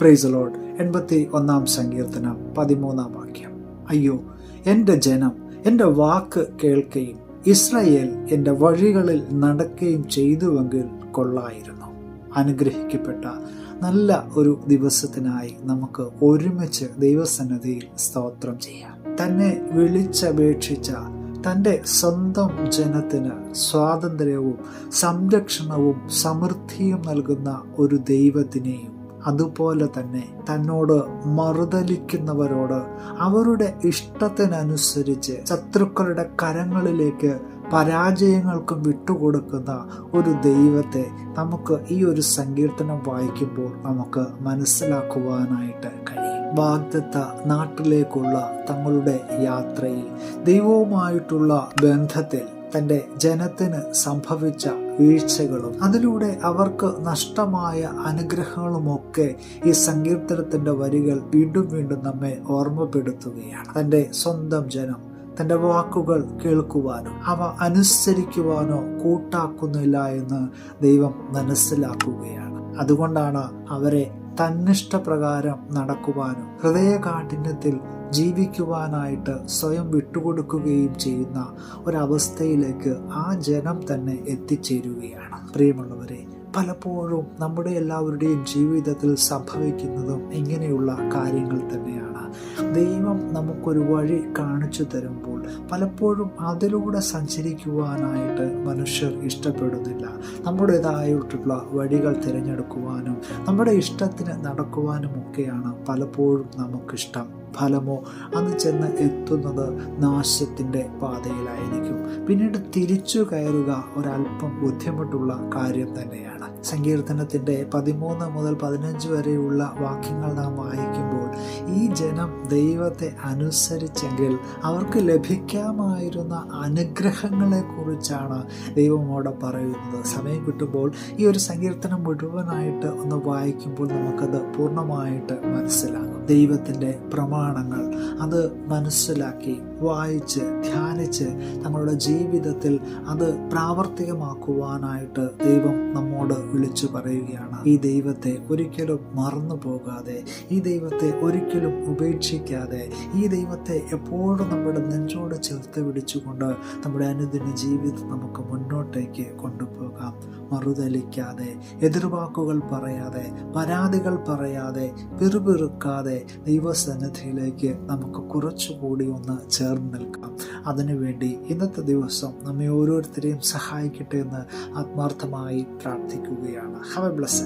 Price load എൺപത്തി ഒന്നാം സങ്കീർത്തനം പതിമൂന്നാം വാക്യം. അയ്യോ എന്റെ ജനം എന്റെ വാക്ക് കേൾക്കുകയും ഇസ്രായേൽ എന്റെ വഴികളിൽ നടക്കുകയും ചെയ്തുവെങ്കിൽ കൊള്ളായിരുന്നു. അനുഗ്രഹിക്കപ്പെട്ട നല്ല ഒരു ദിവസത്തിനായി നമുക്ക് ഒരുമിച്ച് ദൈവസന്നിധിയിൽ സ്തോത്രം ചെയ്യാം. തന്നെ വിളിച്ചപേക്ഷിച്ച തന്റെ സ്വന്തം ജനത്തിന് സ്വാതന്ത്ര്യവും സംരക്ഷണവും സമൃദ്ധിയും നൽകുന്ന ഒരു ദൈവത്തിനെയും അതുപോലെ തന്നെ തന്നോട് മറുതലിക്കുന്നവരോട് അവരുടെ ഇഷ്ടത്തിനനുസരിച്ച് ശത്രുക്കളുടെ കരങ്ങളിലേക്ക് പരാജയങ്ങൾക്കും വിട്ടുകൊടുക്കുന്ന ഒരു ദൈവത്തെ നമുക്ക് ഈ ഒരു സങ്കീർത്തനം വായിക്കുമ്പോൾ നമുക്ക് മനസ്സിലാക്കുവാനായിട്ട് കഴിയും. വാഗ്ദത്ത നാട്ടിലേക്കുള്ള തങ്ങളുടെ യാത്രയിൽ ദൈവവുമായിട്ടുള്ള ബന്ധത്തിൽ തന്റെ ജനത്തിന് സംഭവിച്ച വീഴ്ചകളും അതിലൂടെ അവർക്ക് നഷ്ടമായ അനുഗ്രഹങ്ങളുമൊക്കെ ഈ സങ്കീർത്തനത്തിന്റെ വരികൾ വീണ്ടും വീണ്ടും നമ്മെ ഓർമ്മപ്പെടുത്തുകയാണ്. തന്റെ സ്വന്തം ജനം തന്റെ വാക്കുകൾ കേൾക്കുവാനോ അവ അനുസരിക്കുവാനോ കൂട്ടാക്കുന്നില്ല എന്ന് ദൈവം മനസ്സിലാക്കുകയാണ്. അതുകൊണ്ടാണ് അവരെ തന്നിഷ്ടപ്രകാരം നടക്കുവാനും ഹൃദയകാഠിന്യത്തിൽ ജീവിക്കുവാനായിട്ട് സ്വയം വിട്ടുകൊടുക്കുകയും ചെയ്യുന്ന ഒരവസ്ഥയിലേക്ക് ആ ജനം തന്നെ എത്തിച്ചേരുകയാണ്. പ്രിയമുള്ളവരെ പലപ്പോഴും നമ്മുടെ എല്ലാവരുടെയും ജീവിതത്തിൽ സംഭവിക്കുന്നതും ഇങ്ങനെയുള്ള കാര്യങ്ങൾ തന്നെയാണ്. ദൈവം നമുക്കൊരു വഴി കാണിച്ചു തരുമ്പോൾ പലപ്പോഴും അതിലൂടെ സഞ്ചരിക്കുവാനായിട്ട് മനുഷ്യർ ഇഷ്ടപ്പെടുന്നില്ല. നമ്മുടേതായിട്ടുള്ള വഴികൾ തിരഞ്ഞെടുക്കുവാനും നമ്മുടെ ഇഷ്ടത്തിന് നടക്കുവാനും ഒക്കെയാണ് പലപ്പോഴും നമുക്കിഷ്ടം. ഫലമോ അന്ന് ചെന്ന് എത്തുന്നത് നാശത്തിന്റെ പാതയിലായിരിക്കും. പിന്നീട് തിരിച്ചു കയറുക ഒരല്പം ബുദ്ധിമുട്ടുള്ള കാര്യം തന്നെയാണ്. സങ്കീർത്തനത്തിന്റെ പതിമൂന്ന് മുതൽ പതിനഞ്ച് വരെയുള്ള വാക്യങ്ങൾ നാം വായിക്കുമ്പോൾ ഈ ജനം ദൈവത്തെ അനുസരിച്ചെങ്കിൽ അവർക്ക് ലഭിക്കാമായിരുന്ന അനുഗ്രഹങ്ങളെക്കുറിച്ചാണ് ദൈവമോടെ പറയുന്നത്. സമയം കിട്ടുമ്പോൾ ഈ ഒരു സങ്കീർത്തനം മുഴുവനായിട്ട് ഒന്ന് വായിക്കുമ്പോൾ നമുക്കത് പൂർണമായിട്ട് മനസ്സിലാകും. ദൈവത്തിന്റെ പ്രമാണങ്ങൾ അത് മനസ്സിലാക്കി വായിച്ച് ധ്യാനിച്ച് തങ്ങളുടെ ജീവിതത്തിൽ അത് പ്രാവർത്തികമാക്കുവാനായിട്ട് ദൈവം നമ്മോട് വിളിച്ചു പറയുകയാണ് ഈ ദൈവത്തെ ഒരിക്കലും മറന്നു പോകാതെ ഈ ദൈവത്തെ ഒരിക്കലും ഉപേക്ഷിക്കാതെ ഈ ദൈവത്തെ എപ്പോഴും നമ്മുടെ നെഞ്ചോട് ചേർത്ത് പിടിച്ചുകൊണ്ട് നമ്മുടെ അനുദിന ജീവിതം നമുക്ക് മുന്നോട്ടേക്ക് കൊണ്ടുപോകാം. മറുതലിക്കാതെ എതിർവാക്കുകൾ പറയാതെ പരാതികൾ പറയാതെ പിറുപിറുക്കാതെ ദൈവസന്നിധിയിലേക്ക് നമുക്ക് കുറച്ചുകൂടി ഒന്ന് ചേർന്ന് നിൽക്കാം. അതിനുവേണ്ടി ഇന്നത്തെ ദിവസം നമ്മെ ഓരോരുത്തരെയും സഹായിക്കട്ടെ എന്ന് ആത്മാർത്ഥമായി പ്രാർത്ഥിക്കുകയാണ് ഹവ ബ്ലസ്